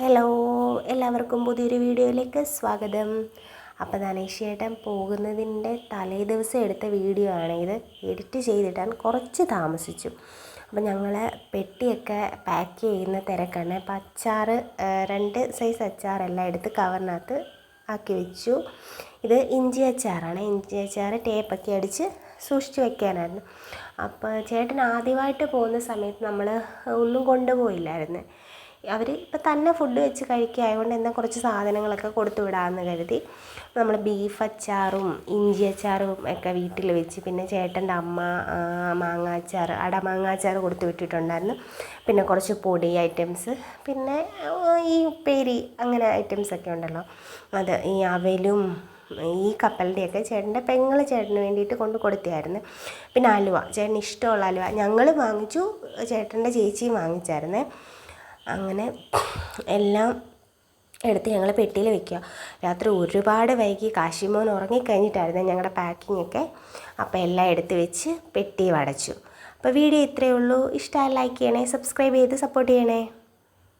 Hello എല്ലാവർക്കും പുതിയൊരു വീഡിയോയിലേക്ക് സ്വാഗതം. അപ്പോൾ ധനേഷ്യേട്ടൻ പോകുന്നതിന്റെ തലേ ദിവസം എടുത്ത വീഡിയോ ആണ് ഇത്. എഡിറ്റ് ചെയ്തിട്ടാൻ കുറച്ച് താമസിച്ചു. അപ്പോൾ ഞങ്ങൾ പെട്ടിയൊക്കെ പാക്ക് ചെയ്യുന്ന തിരക്കാണ്. അപ്പോൾ അച്ചാർ രണ്ട് സൈസ് അച്ചാറെല്ലാം എടുത്ത് കവറിനകത്ത് ആക്കി വെച്ചു. ഇത് ഇഞ്ചി അച്ചാറാണ്. ഇഞ്ചി അച്ചാർ ടേപ്പൊക്കെ അടിച്ച് സൂക്ഷിച്ച് വെക്കാനായിരുന്നു. അപ്പോൾ ചേട്ടൻ ആദ്യമായിട്ട് പോകുന്ന സമയത്ത് നമ്മൾ ഒന്നും കൊണ്ടുപോയില്ലായിരുന്നു. അവർ ഇപ്പം തന്നെ ഫുഡ് വെച്ച് കഴിക്കുകയായതുകൊണ്ട് എന്നാൽ കുറച്ച് സാധനങ്ങളൊക്കെ കൊടുത്തു വിടാമെന്ന് കരുതി. നമ്മൾ ബീഫ് അച്ചാറും ഇഞ്ചി അച്ചാറും ഒക്കെ വീട്ടിൽ വെച്ച് പിന്നെ ചേട്ടന്റെ അമ്മ മാങ്ങ അച്ചാർ അടമാങ്ങ അച്ചാർ കൊടുത്തു വിട്ടിട്ടുണ്ടായിരുന്നു. പിന്നെ കുറച്ച് പൊടി ഐറ്റംസ് പിന്നെ ഈ ഉപ്പേരി അങ്ങനെ ഐറ്റംസ് ഒക്കെ ഉണ്ടല്ലോ. അത് ഈ അവലും ഈ കപ്പലിന്റെയൊക്കെ ചേട്ടന്റെ പെങ്ങൾ ചേട്ടന് വേണ്ടിയിട്ട് കൊണ്ട് കൊടുത്തായിരുന്നു പിന്നെ അലുവ ചേട്ടന് ഇഷ്ടമുള്ള അലുവ. ഞങ്ങൾ വാങ്ങിച്ചു ചേട്ടന്റെ ചേച്ചിയും വാങ്ങിച്ചായിരുന്നേ. അങ്ങനെ എല്ലാം എടുത്ത് ഞങ്ങൾ പെട്ടിയിൽ വെക്കുക. രാത്രി ഒരുപാട് വൈകി കാശിമോൻ ഉറങ്ങിക്കഴിഞ്ഞിട്ടായിരുന്നു ഞങ്ങളുടെ പാക്കിംഗ് ഒക്കെ. അപ്പോൾ എല്ലാം എടുത്ത് വെച്ച് പെട്ടി അടച്ചു അപ്പോൾ വീഡിയോ ഇത്രയേ ഉള്ളൂ. ഇഷ്ടമായി ലൈക്ക് ചെയ്യണേ സബ്സ്ക്രൈബ് ചെയ്ത് സപ്പോർട്ട് ചെയ്യണേ.